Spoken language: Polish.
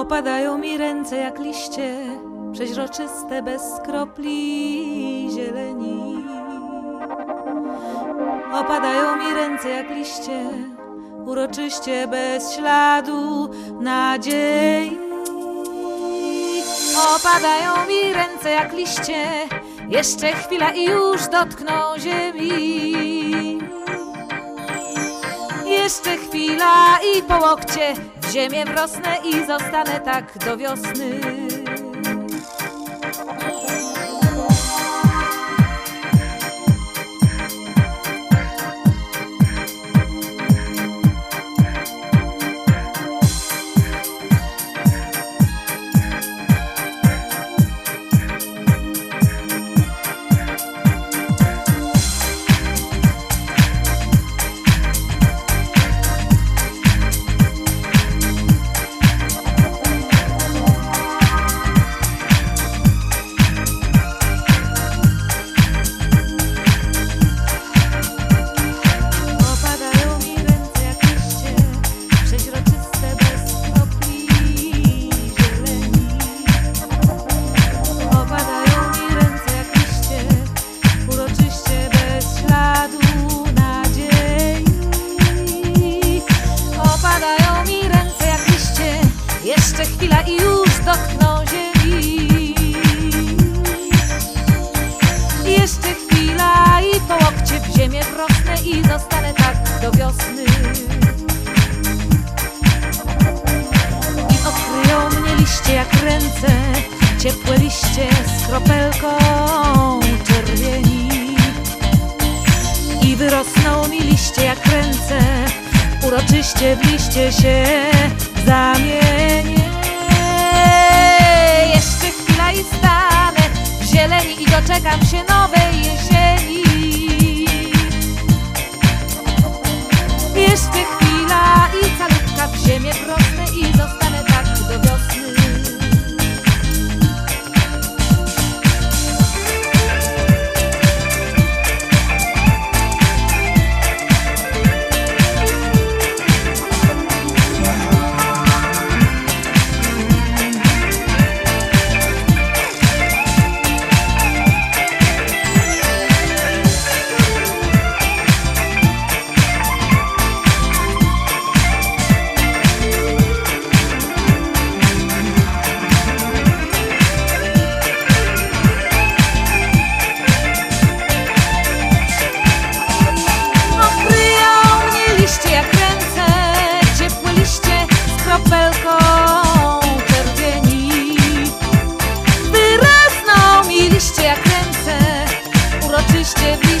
Opadają mi ręce jak liście, przeźroczyste bez kropli zieleni. Opadają mi ręce jak liście, uroczyście bez śladu nadziei. Opadają mi ręce jak liście, jeszcze chwila i już dotkną ziemi. Jeszcze chwila i po łokcie ziemię wrosnę i zostanę tak do wiosny. Zostanę tak do wiosny. I okryją mnie liście jak ręce, ciepłe liście z kropelką czerwieni. I wyrosną mi liście jak ręce, uroczyście w liście się zamienię. Jeszcze chwila i stanę w zieleni i doczekam się nowej jesieni. kropelką czerwieni. Wyrosną mi liście jak ręce Uroczyście w